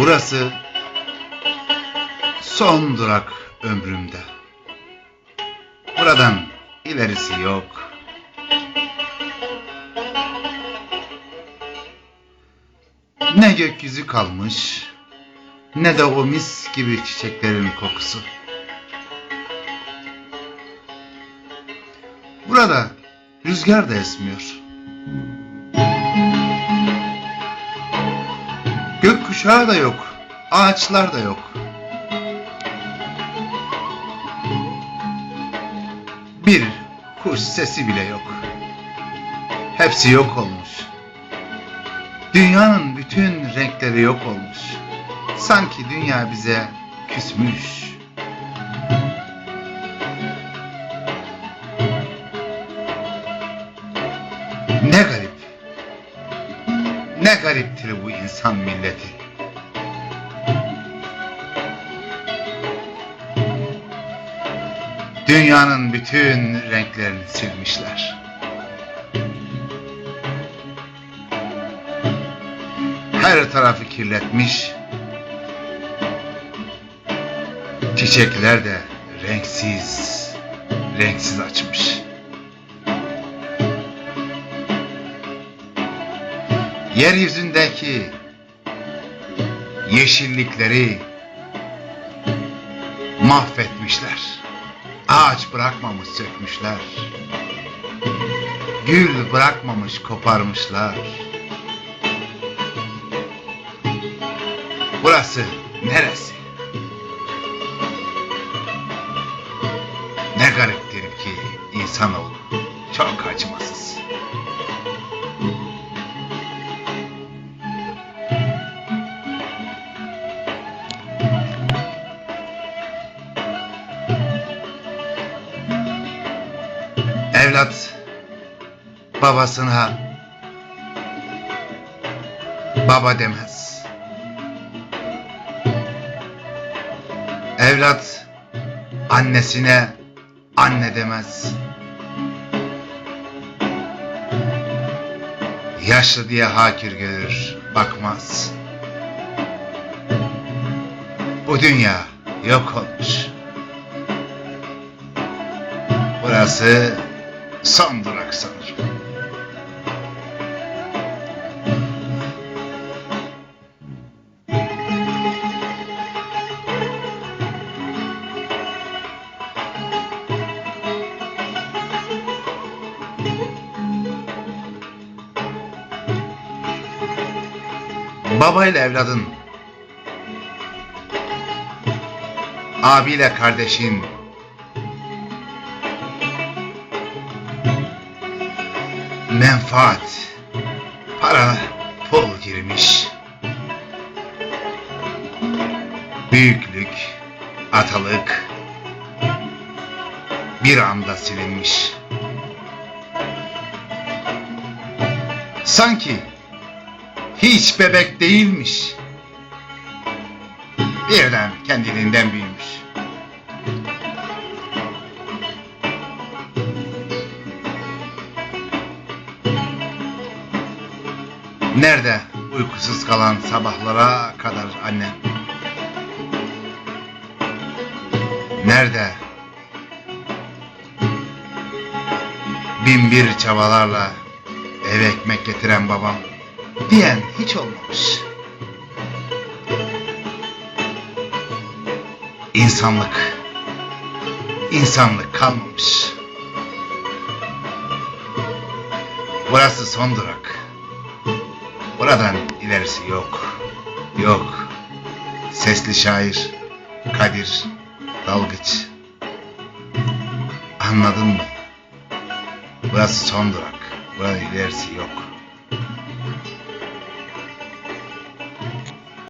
Burası son durak ömrümde. Buradan ilerisi yok. Ne gökyüzü kalmış, ne de o mis gibi çiçeklerin kokusu. Burada rüzgar da esmiyor. Gökkuşağı da yok, ağaçlar da yok. Bir kuş sesi bile yok. Hepsi yok olmuş. Dünyanın bütün renkleri yok olmuş. Sanki dünya bize küsmüş. Ne garip. Ne gariptir bu insan milleti. Dünyanın bütün renklerini silmişler. Her tarafı kirletmiş. Çiçekler de renksiz, renksiz açmış. Yeryüzündeki yeşillikleri mahvetmişler. Ağaç bırakmamış sökmüşler. Gül bırakmamış koparmışlar. Burası neresi? Ne gariptir ki insanoğlu çok acımasız. Evlat babasına baba demez. Evlat annesine anne demez. Yaşlı diye hakir görür, bakmaz. Bu dünya yok olmuş. Burası son durak sanırım. Babayla evladın, abiyle kardeşin, menfaat, para, pul girmiş. Büyüklük, atalık bir anda silinmiş. Sanki hiç bebek değilmiş. Birden kendiliğinden büyümüş. Nerede uykusuz kalan sabahlara kadar annem? Nerede? Bin bir çabalarla eve ekmek getiren babam diyen hiç olmamış. İnsanlık, insanlık kalmamış. Burası son durak. Buradan ilerisi yok. Yok. Sesli şair Kadir Dalgıç. Anladın mı? Burası son durak. Burada ilerisi yok.